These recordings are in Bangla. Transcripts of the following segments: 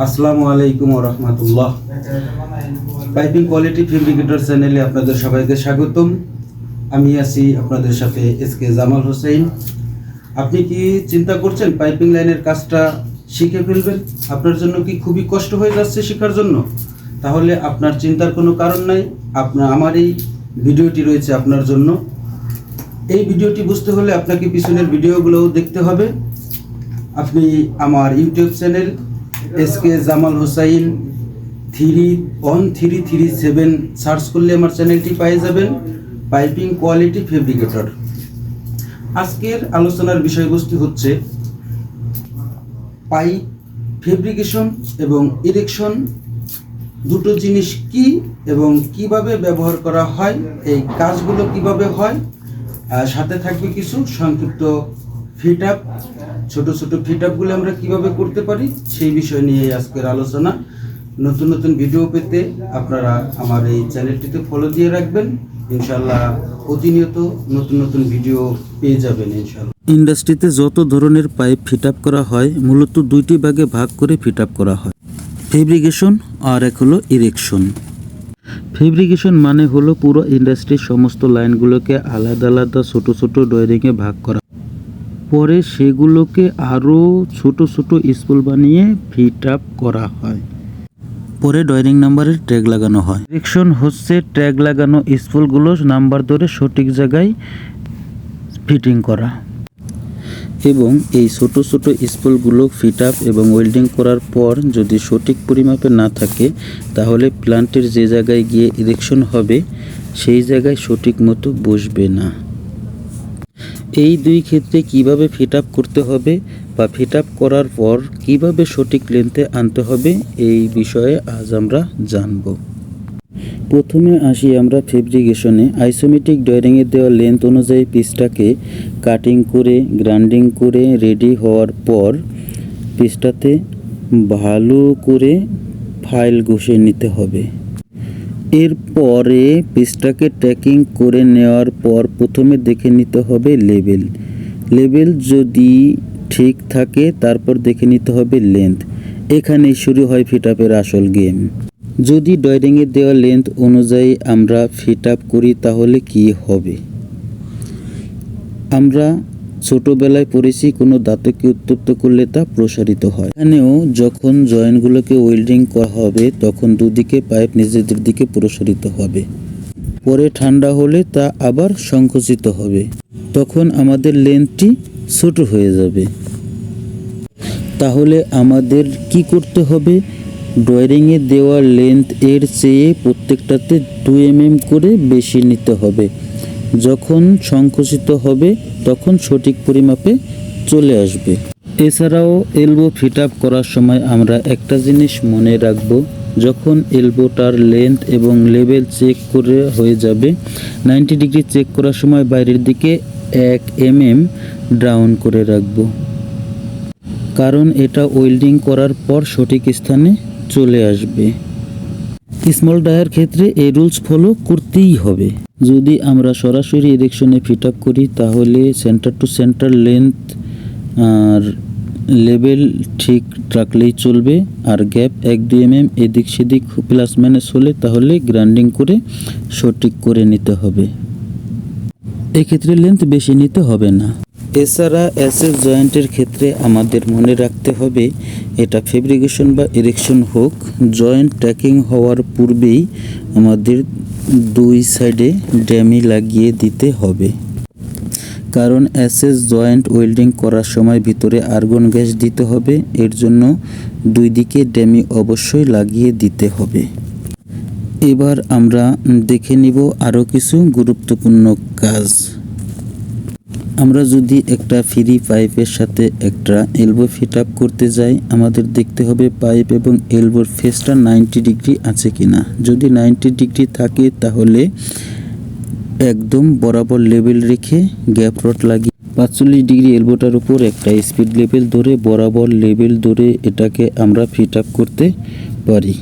আসসালামু আলাইকুম রহমতুল্লাহ। পাইপিং কোয়ালিটি ফেব্রিকেটর চ্যানেলে আপনাদের সবাইকে স্বাগতম। আমি আছি আপনাদের সাথে এস কে জামাল হোসেন। আপনি কি চিন্তা করছেন পাইপিং লাইনের কাজটা শিখে ফেলবেন? আপনার জন্য কি খুবই কষ্ট হয়ে যাচ্ছে শেখার জন্য? তাহলে আপনার চিন্তার কোনো কারণ নাই। আপনার আমার এই ভিডিওটি রয়েছে আপনার জন্য। এই ভিডিওটি বুঝতে হলে আপনাকে পিছনের ভিডিওগুলোও দেখতে হবে। আপনি আমার YouTube channel S K Jamal Hossain three one three three seven. Search করলে আমার চ্যানেলটি পেয়ে যাবেন। Piping quality fabricator. আজকের আলোচনার বিষয়বস্তু হচ্ছে পাইপ ফেব্রিকেশন এবং ইরেকশন। দুটো জিনিস কি এবং কীভাবে ব্যবহার করা হয়, এই কাজগুলো কীভাবে হয় সাথে থাকবে কিছু সংক্ষিপ্ত ফিট আপ। ছোট ছোট ফিট আপগুলো আমরা কীভাবে করতে পারি, সেই বিষয় নিয়ে আজকের আলোচনা। নতুন নতুন ভিডিও পেতে আপনারা আমার এই চ্যানেলটিতে ফলো দিয়ে রাখবেন। ইনশাল্লাহ প্রতিনিয়ত নতুন নতুন ভিডিও পেয়ে যাবেন ইনশাল্লাহ ইন্ডাস্ট্রিতে যত ধরনের পাইপ ফিট আপ করা হয়, মূলত দুইটি ভাগে ভাগ করে ফিট আপ করা হয়। ফেব্রিকেশন আর এক হলো ইরেকশন ফেব্রিকেশন মানে হলো পুরো ইন্ডাস্ট্রির সমস্ত লাইনগুলোকে আলাদা আলাদা ছোট ছোট ডয়ারিংয়ে ভাগ করা। পরে সেগুলোকে আরও ছোট ছোট স্পুল বানিয়ে ফিট আপ করা হয়। পরে ডয়ারিং নাম্বারের ট্যাগ লাগানো হয়। ইরেকশন হচ্ছে ট্যাগ লাগানো স্পুলগুলো নাম্বার ধরে সঠিক জায়গায় ফিটিং করা। এবং এই ছোট ছোট স্পুলগুলো ফিট আপ এবং ওয়েল্ডিং করার পর যদি সঠিক পরিমাপে না থাকে, তাহলে প্লান্টের যে জায়গায় গিয়ে ইরেকশন হবে, সেই জায়গায় সঠিক মতো বসবে না। এই দুই ক্ষেত্রে কীভাবে ফিট আপ করতে হবে বা ফিট আপ করার পর কীভাবে সঠিক লেন্থে আনতে হবে, এই বিষয়ে আজ আমরা জানব। প্রথমে আসি আমরা ফেব্রিকেশনে আইসোমেটিক ডয়ারিংয়ে দেওয়া লেন্থ অনুযায়ী পিসটাকে কাটিং করে গ্রাইন্ডিং করে রেডি হওয়ার পর পিসটাতে ভালো করে ফাইল ঘষে নিতে হবে। এরপরে পিসটাকে ট্যাকিং করে নেওয়ার পর প্রথমে দেখে নিতে হবে লেবেল। লেবেল যদি ঠিক থাকে, তারপর দেখে নিতে হবে লেন্থ এখানেই শুরু হয় ফিট আপের আসল গেম যদি ডয়ারিংয়ে দেওয়া লেন্থ অনুযায়ী আমরা ফিট আপ করি, তাহলে কি হবে? আমরা ছোটবেলায় পড়েছি, কোনো দাঁতকে উত্তপ্ত করলে তা প্রসারিত হয়। এখানেও যখন জয়েন্টগুলোকে ওয়েল্ডিং করা হবে, তখন দুদিকে পাইপ নিজেদের দিকে প্রসারিত হবে। পরে ঠান্ডা হলে তা আবার সংকুচিত হবে। তখন আমাদের লেন্থটি ছোট হয়ে যাবে। তাহলে আমাদের কি করতে হবে? ড্রয়িংয়ে দেওয়া লেন্থ এর চেয়ে প্রত্যেকটাতে টু এম করে বেশি নিতে হবে। যখন সংকুচিত হবে, তখন সঠিক পরিমাপে চলে আসবে। এছাড়াও এলবো ফিট আপ করার সময় আমরা একটা জিনিস মনে রাখব, যখন এলবোটার লেন্থ এবং লেভেল চেক করে হয়ে যাবে নাইনটি ডিগ্রি চেক করার সময় বাইরের দিকে এক এম এম ডাউন করে রাখব। কারণ এটা ওয়েল্ডিং করার পর সঠিক স্থানে চলে আসবে। স্মল ডায়ার ক্ষেত্রে এই রুলস ফলো করতেই হবে। যদি আমরা সরাসরি ইরেকশনে ফিট আপ করি, তাহলে সেন্টার টু সেন্টার লেন্থ আর লেভেল ঠিক রাখলেই চলবে। আর গ্যাপ এক দুই এম এম এদিক সেদিক প্লাস মাইনাস হলে তাহলে গ্রাইন্ডিং করে সঠিক করে নিতে হবে। এক্ষেত্রে লেন্থ বেশি নিতে হবে না। এছাড়া অ্যাসেস জয়েন্টের ক্ষেত্রে আমাদের মনে রাখতে হবে, এটা ফেব্রিকেশন বা ইরেকশন হোক জয়েন্ট ট্যাকিং হওয়ার পূর্বেই আমাদের দুই সাইডে ড্যামি লাগিয়ে দিতে হবে। কারণ অ্যাসেস জয়েন্ট ওয়েল্ডিং করার সময় ভিতরে আর্গন গ্যাস দিতে হবে, এর জন্য দুই দিকে ড্যামি অবশ্যই লাগিয়ে দিতে হবে। এবার আমরা দেখে নিব আরও কিছু গুরুত্বপূর্ণ কাজ। আমরা যদি একটা ফ্রি পাইপের সাথে একটা এলবো ফিট আপ করতে যাই, আমাদের দেখতে হবে পাইপ এবং এলবোর ফেসটা নাইনটি ডিগ্রি আছে কিনা। যদি নাইনটি ডিগ্রি থাকে, তাহলে একদম বরাবর লেভেল রেখে গ্যাপ রড লাগিয়ে পাঁচচল্লিশ ডিগ্রি এলবোটার উপর একটা স্পিড লেভেল ধরে বরাবর লেভেল ধরে এটাকে আমরা ফিট আপ করতে পারি।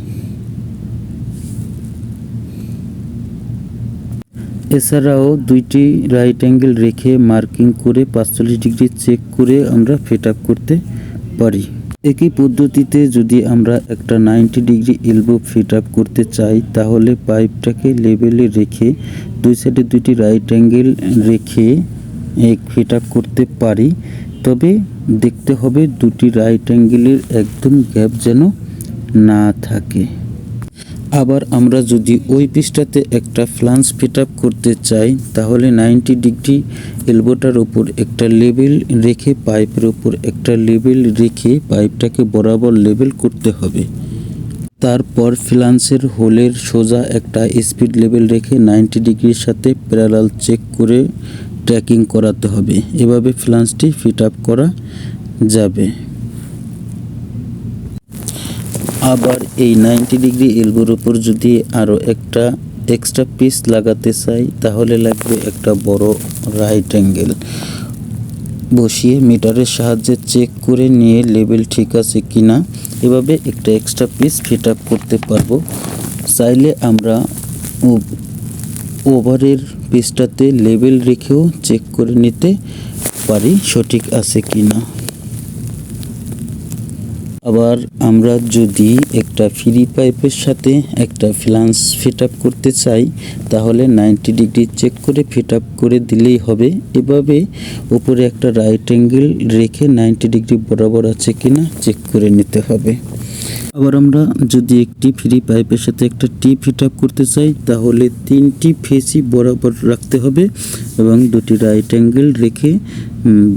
এছাড়াও দুইটি রাইট অ্যাঙ্গেল রেখে মার্কিং করে পাঁচচল্লিশ ডিগ্রি চেক করে আমরা ফিট আপ করতে পারি। একই পদ্ধতিতে যদি আমরা একটা ninety degree elbow fit up করতে চাই, তাহলে পাইপটাকে লেভেলে রেখে দুই সাইডে দুইটি রাইট অ্যাঙ্গেল রেখে ফিট আপ করতে পারি। তবে দেখতে হবে দুটি রাইট অ্যাঙ্গেলের একদম গ্যাপ যেন না থাকে। আবার আমরা যদি ওই পিসটাতে একটা ফ্লান্স ফিট আপ করতে চাই, তাহলে নাইনটি ডিগ্রি এলবোটার ওপর একটা লেবেল রেখে পাইপের ওপর একটা লেবেল রেখে পাইপটাকে বরাবর লেবেল করতে হবে। তারপর ফ্লান্সের হোলের সোজা একটা স্পিড লেভেল রেখে নাইনটি ডিগ্রির সাথে প্যারালাল চেক করে ট্র্যাকিং করাতে হবে। এভাবে ফ্লান্সটি ফিট আপ করা যাবে। আবার এই নাইনটি ডিগ্রি এলবোর উপর যদি আরও একটা এক্সট্রা পিস লাগাতে চাই, তাহলে লাগবে একটা বড় রাইট অ্যাঙ্গেল বসিয়ে মিটারের সাহায্যে চেক করে নিয়ে লেভেল ঠিক আছে কিনা, এভাবে একটা এক্সট্রা পিস ফিট আপ করতে পারব। চাইলে আমরা ওভারের পিসটাতে লেভেল রেখেও চেক করে নিতে পারি সঠিক আছে কিনা। আবার আমরা যদি একটা ফ্রি পাইপের সাথে একটা ফ্লান্স ফিট আপ করতে চাই, তাহলে নাইনটি ডিগ্রি চেক করে ফিট আপ করে দিলেই হবে। এভাবে উপরে একটা রাইট অ্যাঙ্গেল রেখে নাইনটি ডিগ্রি বরাবর আছে কিনা চেক করে নিতে হবে। আবার আমরা যদি একটি ফ্রি পাইপের সাথে একটা টি ফিট আপ করতে চাই, তাহলে তিনটি ফেসই বরাবর রাখতে হবে এবং দুটি রাইট অ্যাঙ্গেল রেখে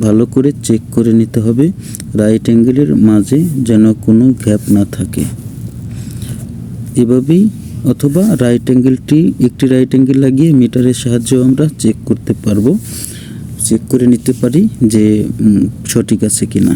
ভালো করে চেক করে নিতে হবে। রাইট অ্যাঙ্গেলের মাঝে যেন কোনো গ্যাপ না থাকে। এভাবেই অথবা রাইট অ্যাঙ্গেলটি একটি রাইট অ্যাঙ্গেল লাগিয়ে মিটারের সাহায্যেও আমরা চেক করতে পারব। চেক করে নিতে পারি যে সঠিক আছে কিনা।